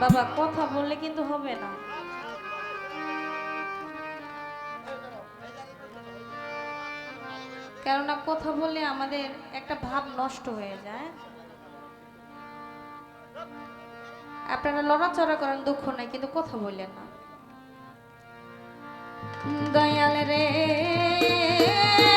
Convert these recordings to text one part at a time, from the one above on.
বাবা, কথা বললে কিন্তু হবে না। কেননা কথা বললে আমাদের একটা ভাব নষ্ট হয়ে যায়। আপনারা লড়াচড়া করেন, দুঃখ নাই, কিন্তু কথা বললেন না। দয়াল রে। Aê!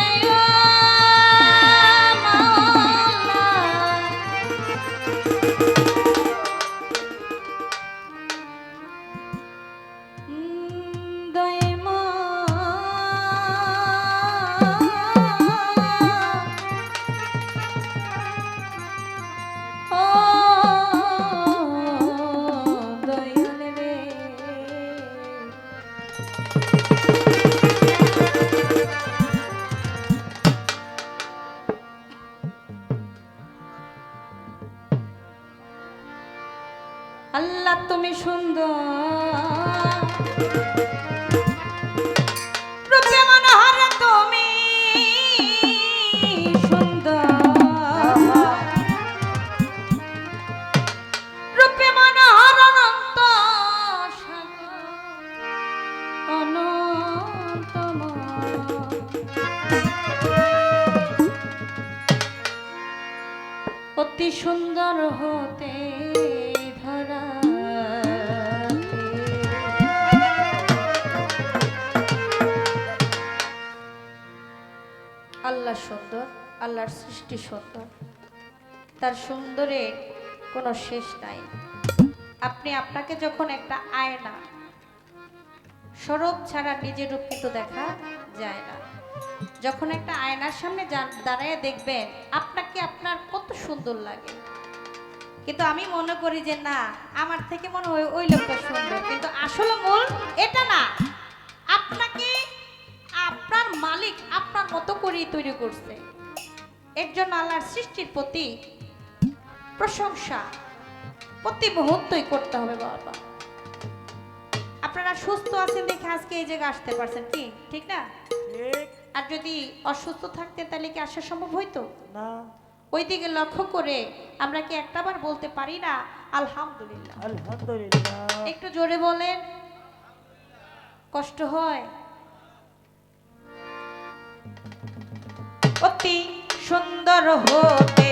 আল্লাহ তুমি সুন্দর। আল্লাহ সুন্দর, আল্লাহর সৃষ্টি সুন্দর। তার সুন্দরে কোনো শেষ নাই। আপনি আপনাকে যখন একটা আয়না, সরব ছাড়া নিজের রূপ কিন্তু দেখা যায় না। যখন একটা আয়নার সামনে দাঁড়ায় দেখবেন, আপনাকে আপনার কত সুন্দর লাগে। কিন্তু আমি মনে করি যে, না, আমার থেকে মনে হয় ওই লোকটা সুন্দর। কিন্তু আসলে মূল এটা না। মতো তৈরি করছে। এর জন্য আল্লাহর সৃষ্টির প্রতি প্রশংসা প্রতি মুহূর্তই করতে হবে বাবা। আপনারা সুস্থ আছেন দেখে আজকে এই জায়গায় আসতে পারছেন কি? ঠিক না? আর যদি অসুস্থ থাকতেন তাহলে কি আসা সম্ভব হইতো? না। ওই দিকে লক্ষ্য করে আমরা কি একটাবার বলতে পারি না? আলহামদুলিল্লাহ। আলহামদুলিল্লাহ। একটু জোরে বলেন। কষ্ট হয়? অতি সুন্দর হতে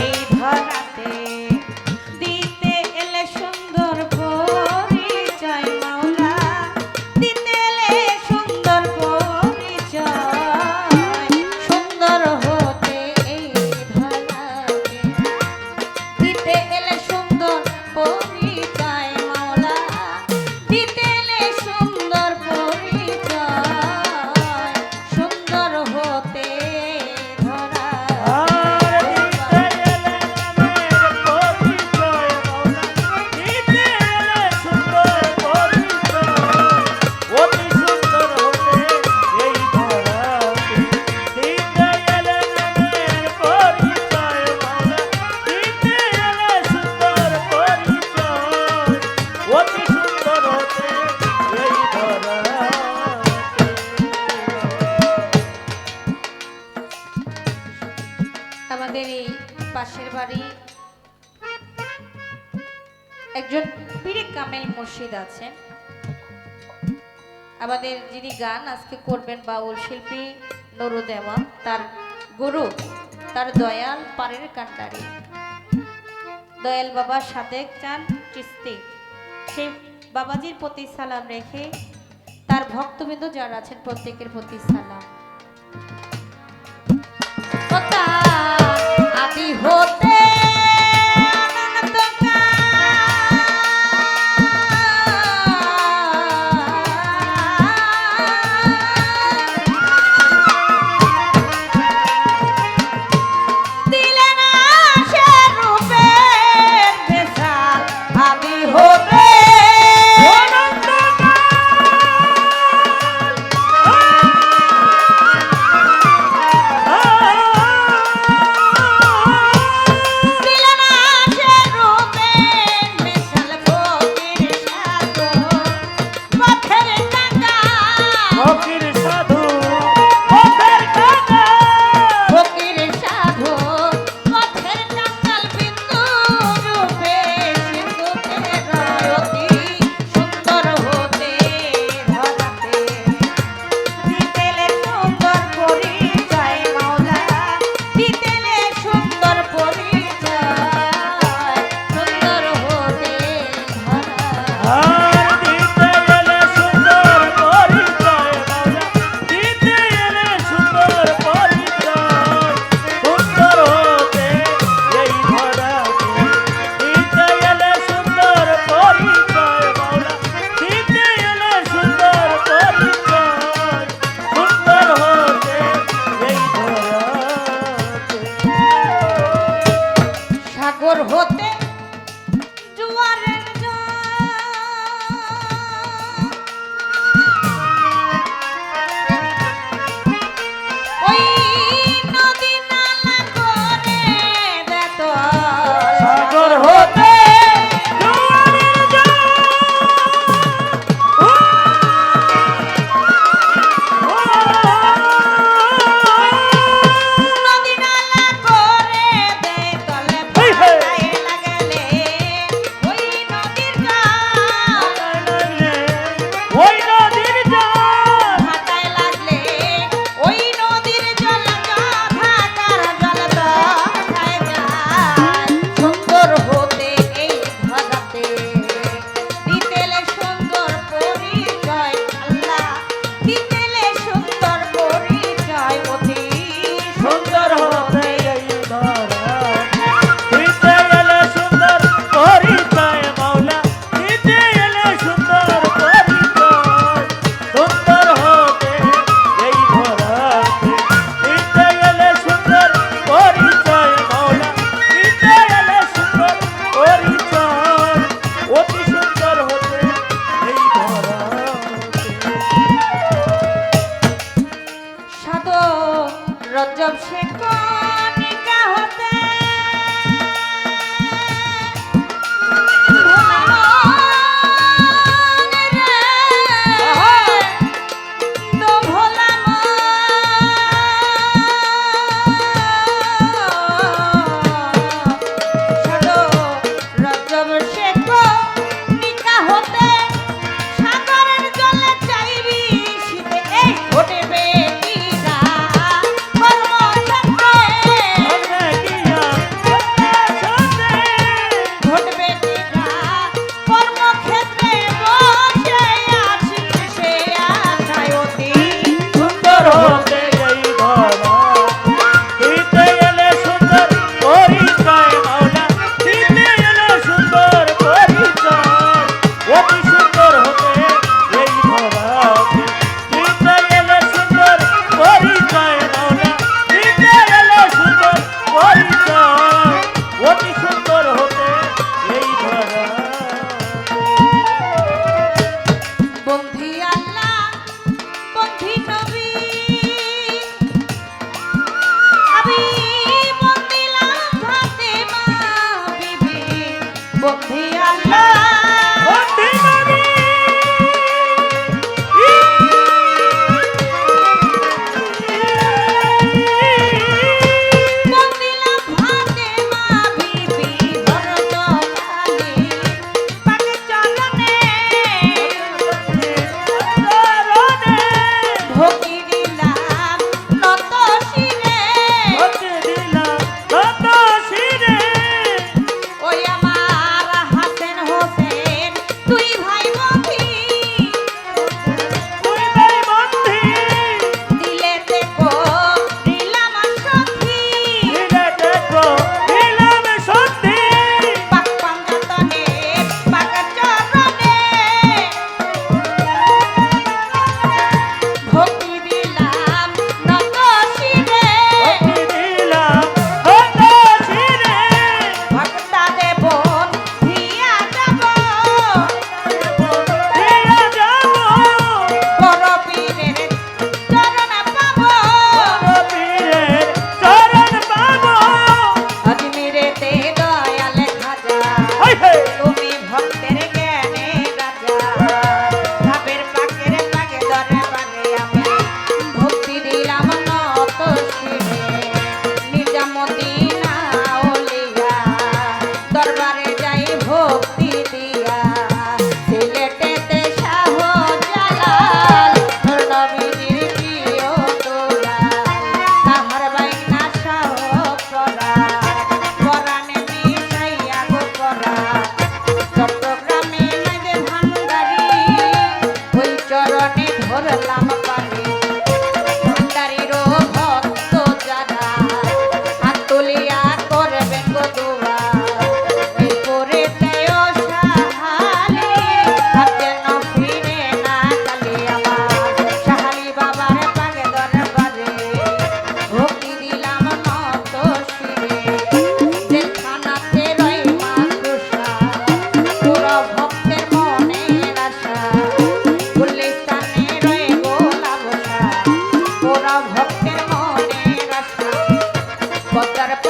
এই ধরাতে একজন পীরে কামেল মুর্শিদ আছেন। আমাদের যিনি গান আজকে করবেন বাউল শিল্পী নুরুদেওয়ান তার গুরু, তার দয়াল পারের কান্ডারি। দয়াল বাবা সাদেক চান চিস্তি। সেই বাবাজির প্রতি সালাম রেখে তার ভক্তবৃন্দ যারা আছেন প্রত্যেকের প্রতি সালাম। আদি হতে Okay. got a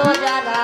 ভক্ত যারা